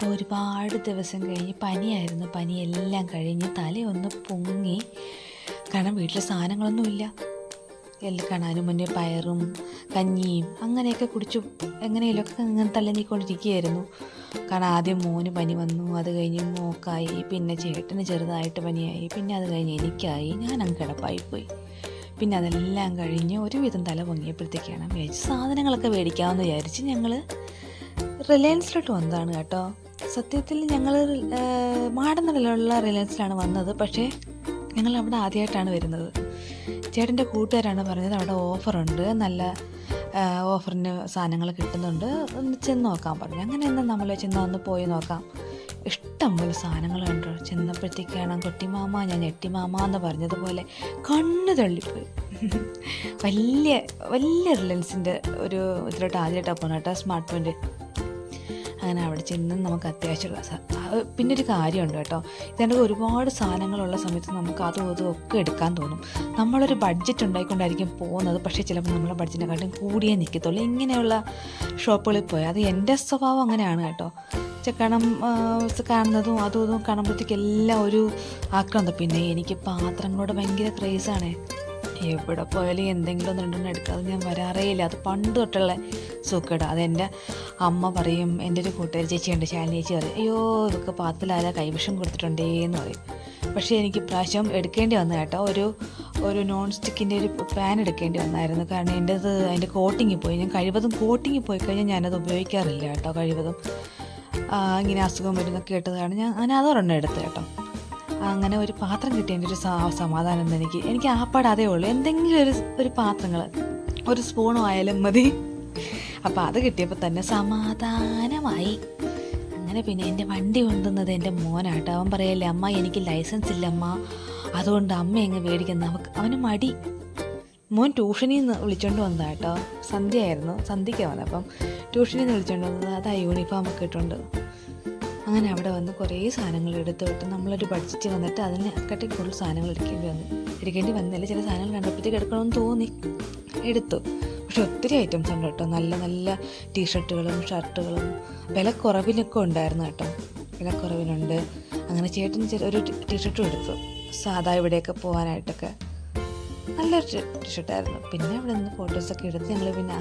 അപ്പോൾ ഒരുപാട് ദിവസം കഴിഞ്ഞ് പനിയായിരുന്നു. പനിയെല്ലാം കഴിഞ്ഞ് തലയൊന്ന് പൊങ്ങി. കാരണം വീട്ടിൽ സാധനങ്ങളൊന്നുമില്ല എല്ലാം കാണാനും മുന്നേ പയറും കഞ്ഞിയും അങ്ങനെയൊക്കെ കുടിച്ചു എങ്ങനെയൊക്കെ ഇങ്ങനെ തള്ളി നീക്കൊണ്ടിരിക്കുകയായിരുന്നു കാരണം ആദ്യം മോന് പനി വന്നു. അത് കഴിഞ്ഞ് മോക്കായി. പിന്നെ ചേട്ടന് ചെറുതായിട്ട് പനിയായി. പിന്നെ അത് കഴിഞ്ഞ് എനിക്കായി. ഞാൻ അങ്ങ് കിടപ്പായിപ്പോയി. പിന്നെ അതെല്ലാം കഴിഞ്ഞ് ഒരുവിധം തല പൊങ്ങിയപ്പോഴത്തേക്കാണ് മേടിച്ച് സാധനങ്ങളൊക്കെ മേടിക്കാമെന്ന് വിചാരിച്ച് ഞങ്ങൾ റിലയൻസിലോട്ട് വന്നതാണ് കേട്ടോ. സത്യത്തിൽ ഞങ്ങൾ മാടനടലുള്ള റിലയൻസിലാണ് വന്നത്. പക്ഷേ ഞങ്ങൾ അവിടെ ആദ്യമായിട്ടാണ് വരുന്നത്. ചേട്ടന്റെ കൂട്ടുകാരാണ് പറഞ്ഞത് അവിടെ ഓഫറുണ്ട്. നല്ല ഓഫറിന് സാധനങ്ങൾ കിട്ടുന്നുണ്ട്. ഒന്ന് ചെന്ന് നോക്കാൻ പറഞ്ഞു. അങ്ങനെ എന്നാൽ നമ്മൾ ചെന്ന് ഒന്ന് പോയി നോക്കാം. ഇഷ്ടം പോലെ സാധനങ്ങൾ കണ്ടു. ചെന്നപ്പോഴത്തേക്കാണ് കൊട്ടിമാമ ഞാൻ ഞെട്ടിമാമ എന്ന് പറഞ്ഞതുപോലെ കണ്ണു തള്ളിപ്പോയി. വലിയ വലിയ റിലയൻസിന്റെ ഒരു ഇതിലോട്ട് ആദ്യമായിട്ടാണ് പോകുന്നത് കേട്ടോ സ്മാർട്ട് പോയിന്റ് അങ്ങനെ അവിടെ ചെന്ന് നമുക്ക് അത്യാവശ്യമുള്ള പിന്നെ ഒരു കാര്യമുണ്ട് കേട്ടോ. ഇതിന്റെ ഒരുപാട് സാധനങ്ങളുള്ള സമയത്ത് നമുക്ക് അതും ഇതും ഒക്കെ എടുക്കാൻ തോന്നും. നമ്മളൊരു ബഡ്ജറ്റ് ഉണ്ടായിക്കൊണ്ടായിരിക്കും പോകുന്നത്. പക്ഷേ ചിലപ്പോൾ നമ്മളെ ബഡ്ജറ്റിനെക്കാട്ടും കൂടിയേ നിൽക്കത്തുള്ളൂ ഇങ്ങനെയുള്ള ഷോപ്പുകളിൽ പോയി അത് എന്റെ സ്വഭാവം അങ്ങനെയാണ് കേട്ടോ. ചെക്കണം കാണുന്നതും അതും ഇതും കാണുമ്പോഴത്തേക്ക് എല്ലാം ഒരു ആക്രാന്തം പിന്നെ എനിക്ക് പാത്രങ്ങളോട് ഭയങ്കര ക്രേസാണേ എവിടെ പോയാലും എന്തെങ്കിലും ഒന്ന് രണ്ടെണ്ണം എടുക്കാതെ ഞാൻ വരാറേ ഇല്ല. അത് പണ്ട് തൊട്ടുള്ള സൂക്കേട്. അതെന്റെ അമ്മ പറയും എന്റെ ഒരു കൂട്ടുകാരി ചേച്ചിയുണ്ട് ശാലിനി ചേച്ചി പറയും അയ്യോ ഇതൊക്കെ പാത്രത്തിലാരാ കൈവിഷം കൊടുത്തിട്ടുണ്ടേ എന്ന് പറയും. പക്ഷേ എനിക്ക് പ്രാവശ്യം എടുക്കേണ്ടി വന്നു കേട്ടോ. ഒരു ഒരു നോൺ സ്റ്റിക്കിന്റെ ഒരു പാൻ എടുക്കേണ്ടി വന്നായിരുന്നു. കാരണം എന്റെത് അതിന്റെ കോട്ടിങ് പോയി. ഞാൻ കഴിവതും കോട്ടിങ് പോയി കഴിഞ്ഞാൽ ഞാനത് ഉപയോഗിക്കാറില്ല കേട്ടോ കഴിവതും. ഇങ്ങനെ അസുഖം വരുന്നൊക്കെ കേട്ടതാണ് ഞാൻ ഞാൻ അതൊരെണ്ണം എടുത്ത് കേട്ടോ. അങ്ങനെ ഒരു പാത്രം കിട്ടിയതിന്റെ ഒരു സമാധാനം എനിക്ക്. എനിക്ക് ആപ്പാട് അതേ ഉള്ളൂ. എന്തെങ്കിലും ഒരു ഒരു പാത്രങ്ങൾ ഒരു സ്പൂണും ആയാലും മതി. അപ്പോൾ അത് കിട്ടിയപ്പോൾ തന്നെ സമാധാനമായി. അങ്ങനെ പിന്നെ എന്റെ വണ്ടി കൊണ്ടുവന്നത് എന്റെ മോനാട്ടോ. അവൻ പറയല്ലേ അമ്മ എനിക്ക് ലൈസൻസ് ഇല്ല അമ്മ അതുകൊണ്ട് അമ്മ എങ്ങ് മേടിക്കുന്ന അവക്ക് അവന് മടി. മോൻ ട്യൂഷനിൽ നിന്ന് വിളിച്ചോണ്ട് വന്നതാ കേട്ടോ സന്ധ്യയായിരുന്നു. സന്ധ്യയ്ക്ക് വന്നത് അപ്പം ട്യൂഷനിൽ നിന്ന് വിളിച്ചോണ്ട് വന്നത്. അതാ യൂണിഫോം ഒക്കെ ഇട്ടുണ്ട് അങ്ങനെ അവിടെ വന്ന് കുറേ സാധനങ്ങൾ എടുത്ത് വിട്ട് നമ്മളൊരു ബഡ്ജറ്റ് വന്നിട്ട് അതിന് അക്കട്ടി കൂടുതൽ സാധനങ്ങൾ എടുക്കേണ്ടി വന്നു. എടുക്കേണ്ടി വന്നില്ല ചില സാധനങ്ങൾ കണ്ടപ്പോഴത്തേക്ക് എടുക്കണമെന്ന് തോന്നി. എടുത്തു. പക്ഷെ ഒത്തിരി ഐറ്റംസ് ഉണ്ട് കേട്ടോ. നല്ല നല്ല ടീഷർട്ടുകളും ഷർട്ടുകളും വിലക്കുറവിനൊക്കെ ഉണ്ടായിരുന്നു കേട്ടോ. വിലക്കുറവിനുണ്ട്. അങ്ങനെ ചേട്ടൻ ഒരു ടീഷർട്ടും എടുത്തു. സാധാ ഇവിടെയൊക്കെ പോകാനായിട്ടൊക്കെ. നല്ലൊരു ടീഷർട്ടായിരുന്നു പിന്നെ അവിടെ നിന്ന് ഫോട്ടോസൊക്കെ എടുത്ത് ഞങ്ങൾ പിന്നെ